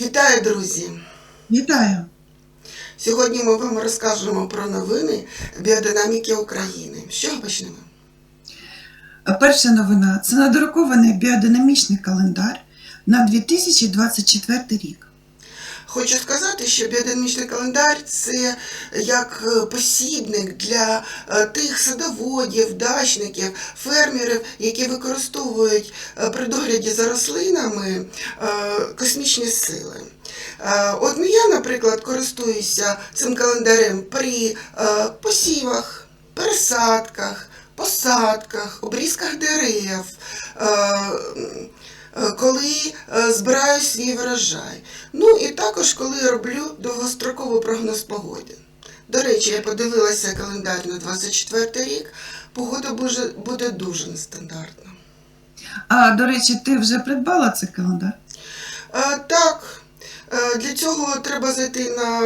Вітаю, друзі! Вітаю! Сьогодні ми вам розкажемо про новини біодинаміки України. Чого почнемо? Перша новина це надрукований біодинамічний календар на 2024 рік. Хочу сказати, що біодинамічний календар це як е, посібник для е, тих садоводів, дачників, фермерів, які використовують е, при догляді за рослинами космічні сили. От я, наприклад, користуюся цим календарем при посівах, пересадках, посадках, обрізках дерев. Е, коли е, збираю свій врожай. Ну і також коли роблю довгостроковий прогноз погоди. До речі, я подивилася календар на 24 рік. Погода буде, дуже нестандартна. А до речі, ти вже придбала цей календар? Е, так, для цього треба зайти на,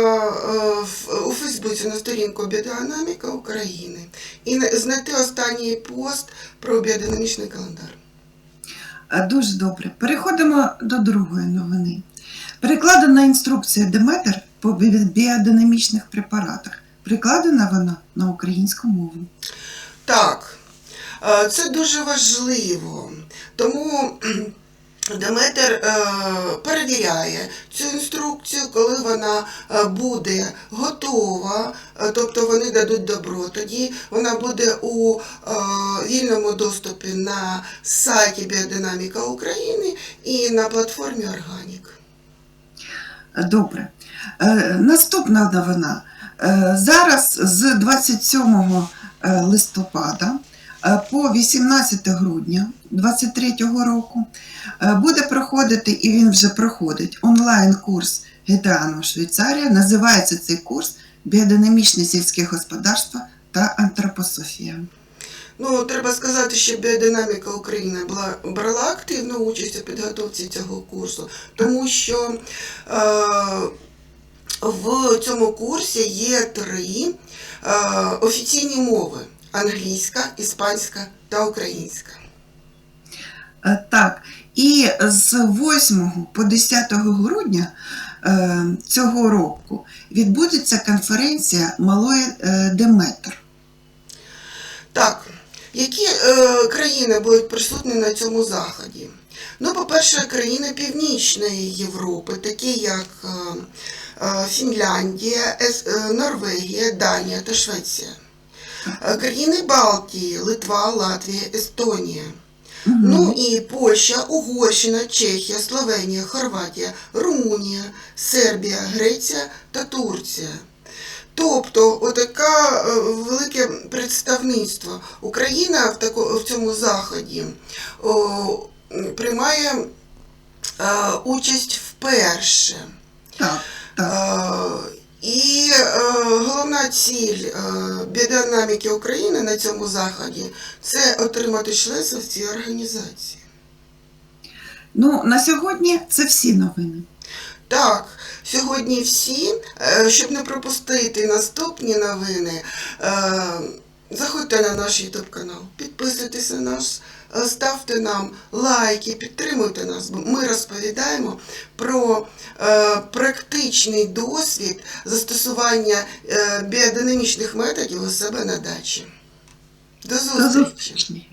у Фейсбуці на сторінку Біодинаміка України і на- знайти останній пост про біодинамічний календар. Дуже добре. Переходимо до другої новини. Перекладена інструкція Деметр по біодинамічних препаратах. Прикладена вона на українську мову. Так, е, це дуже важливо. Тому Деметр е, перевіряє цю інструкцію, коли вона е, буде готова, е, тобто вони дадуть добро. Тоді вона буде у вільному доступі на сайті Біодинаміка України і на платформі Органік. Добре. Наступна новина. Зараз з 27 е, листопада по 18 грудня 2023 року е, буде проходити, і він вже проходить, онлайн-курс Гетеану Швейцарія. Називається цей курс Біодинамічне сільське господарство та антропософія. Ну, треба сказати, що біодинаміка України брала активну участь у підготовці цього курсу, тому що е, в цьому курсі є три е, офіційні мови: англійська, іспанська та українська. Е, Так, і з 8 по 10 грудня е, цього року відбудеться конференція Малої е, Деметр. Так, які країни будуть присутні на цьому заході? Ну, по-перше, країни Північної Європи, такі як Фінляндія, Норвегія, Данія та Швеція. Е, Країни Балтії, Литва, Латвія, Естонія. Ну і Польща, Угорщина, Чехія, Словенія, Хорватія, Румунія, Сербія, Греція та Турція. Тобто, отаке велике представництво. Україна в, тако, в цьому заході о, приймає е, участь вперше. Так, так. Е, І е, головна ціль е, біодинаміки України на цьому заході це отримати членство в цій організації. Ну, на сьогодні це всі новини. Так, сьогодні всі, Е, щоб не пропустити наступні новини, е, заходьте на наш YouTube канал, підписуйтесь на нас, е, ставте нам лайки, підтримуйте нас, ми розповідаємо про е, практичний досвід застосування е, біодинамічних методів у себе на дачі. До зустрічі.